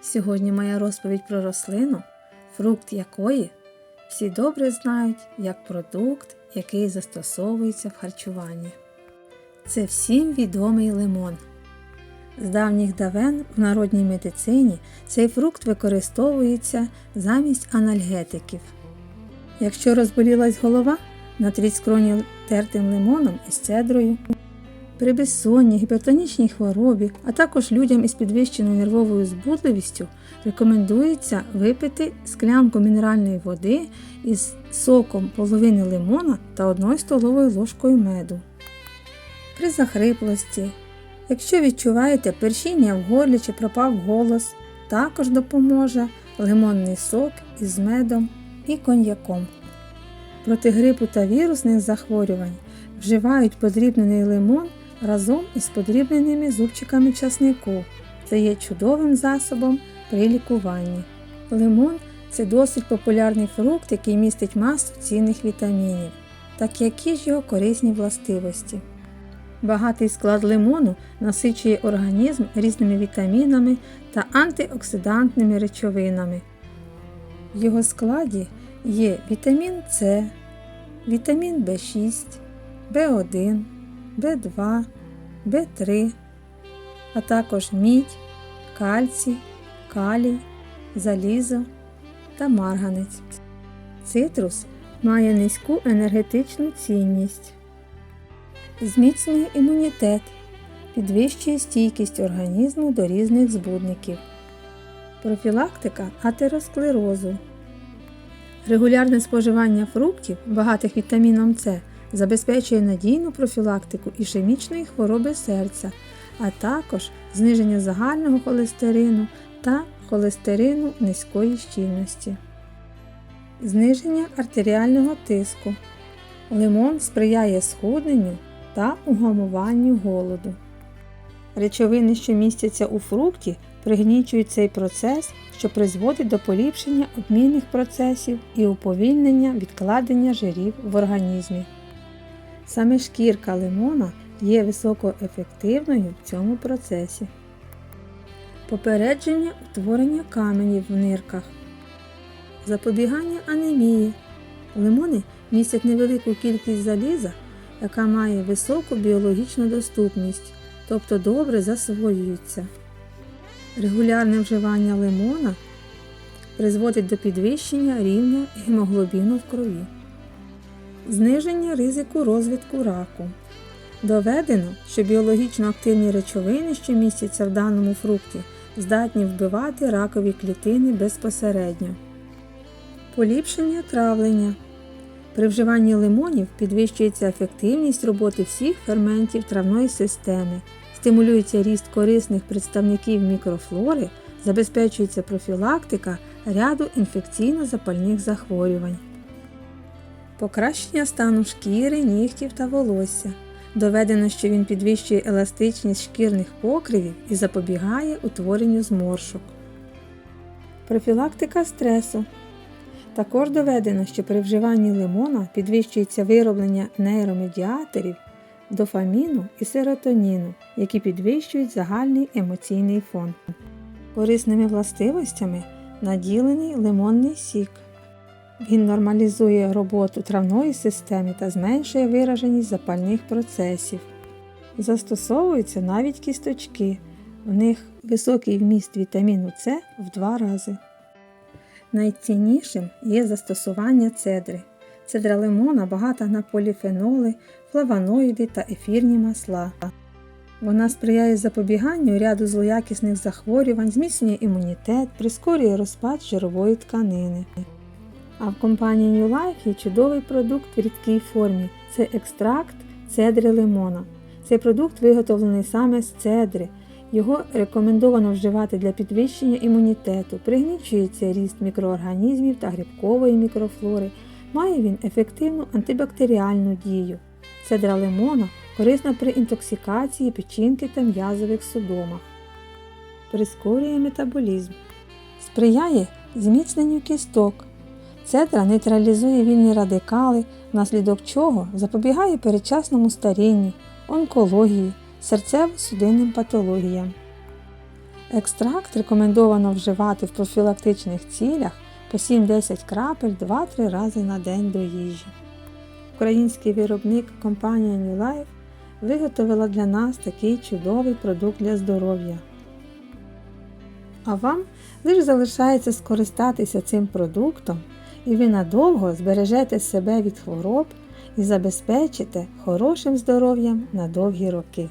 Сьогодні моя розповідь про рослину, фрукт якої всі добре знають як продукт, який застосовується в харчуванні. Це всім відомий лимон. З давніх давен в народній медицині цей фрукт використовується замість анальгетиків. Якщо розболілась голова, натріть скроні тертим лимоном із цедрою. При безсонні, гіпертонічній хворобі, а також людям із підвищеною нервовою збудливістю рекомендується випити склянку мінеральної води із соком половини лимона та 1 столовою ложкою меду. При захриплості, якщо відчуваєте першіння в горлі чи пропав голос, також допоможе лимонний сок із медом і коньяком. Проти грипу та вірусних захворювань вживають подрібнений лимон разом із подрібненими зубчиками часнику. Це є чудовим засобом при лікуванні. Лимон це досить популярний фрукт, який містить масу цінних вітамінів. Так які ж його корисні властивості? Багатий склад лимону насичує організм різними вітамінами та антиоксидантними речовинами. В його складі є вітамін С, вітамін В6, В1, В2, В3, а також мідь, кальцій, калій, залізо та марганець. Цитрус має низьку енергетичну цінність, зміцнює імунітет, підвищує стійкість організму до різних збудників, профілактика атеросклерозу. Регулярне споживання фруктів, багатих вітаміном С, забезпечує надійну профілактику ішемічної хвороби серця, а також зниження загального холестерину та холестерину низької щільності. Зниження артеріального тиску. Лимон сприяє схудненню та угамуванню голоду. Речовини, що містяться у фрукті, пригнічують цей процес, що призводить до поліпшення обмінних процесів і уповільнення відкладення жирів в організмі. Саме шкірка лимона є високоефективною в цьому процесі. Попередження утворення каменів в нирках. Запобігання анемії. Лимони містять невелику кількість заліза, яка має високу біологічну доступність, тобто добре засвоюються. Регулярне вживання лимона призводить до підвищення рівня гемоглобіну в крові. Зниження ризику розвитку раку. Доведено, що біологічно активні речовини, що містяться в даному фрукті, здатні вбивати ракові клітини безпосередньо. Поліпшення травлення. При вживанні лимонів підвищується ефективність роботи всіх ферментів травної системи, стимулюється ріст корисних представників мікрофлори, забезпечується профілактика ряду інфекційно-запальних захворювань. Покращення стану шкіри, нігтів та волосся. Доведено, що він підвищує еластичність шкірних покривів і запобігає утворенню зморшок. Профілактика стресу. Також доведено, що при вживанні лимона підвищується вироблення нейромедіаторів, дофаміну і серотоніну, які підвищують загальний емоційний фон. Корисними властивостями наділений лимонний сік. Він нормалізує роботу травної системи та зменшує вираженість запальних процесів. Застосовуються навіть кісточки. В них високий вміст вітаміну С в два рази. Найціннішим є застосування цедри. Цедра лимона багата на поліфеноли, флавоноїди та ефірні масла. Вона сприяє запобіганню ряду злоякісних захворювань, зміцнює імунітет, прискорює розпад жирової тканини. А в компанії New Life є чудовий продукт в рідкій формі це екстракт цедри лимона. Цей продукт виготовлений саме з цедри. Його рекомендовано вживати для підвищення імунітету, пригнічується ріст мікроорганізмів та грибкової мікрофлори. Має він ефективну антибактеріальну дію. Цедра лимона корисна при інтоксикації печінки та м'язових судомах. Прискорює метаболізм. Сприяє зміцненню кісток. Цедра нейтралізує вільні радикали, внаслідок чого запобігає передчасному старінню, онкології, серцево-судинним патологіям. Екстракт рекомендовано вживати в профілактичних цілях по 7-10 крапель 2-3 рази на день до їжі. Український виробник компанія New Life виготовила для нас такий чудовий продукт для здоров'я. А вам лише залишається скористатися цим продуктом, і ви надовго збережете себе від хвороб і забезпечите хорошим здоров'ям на довгі роки.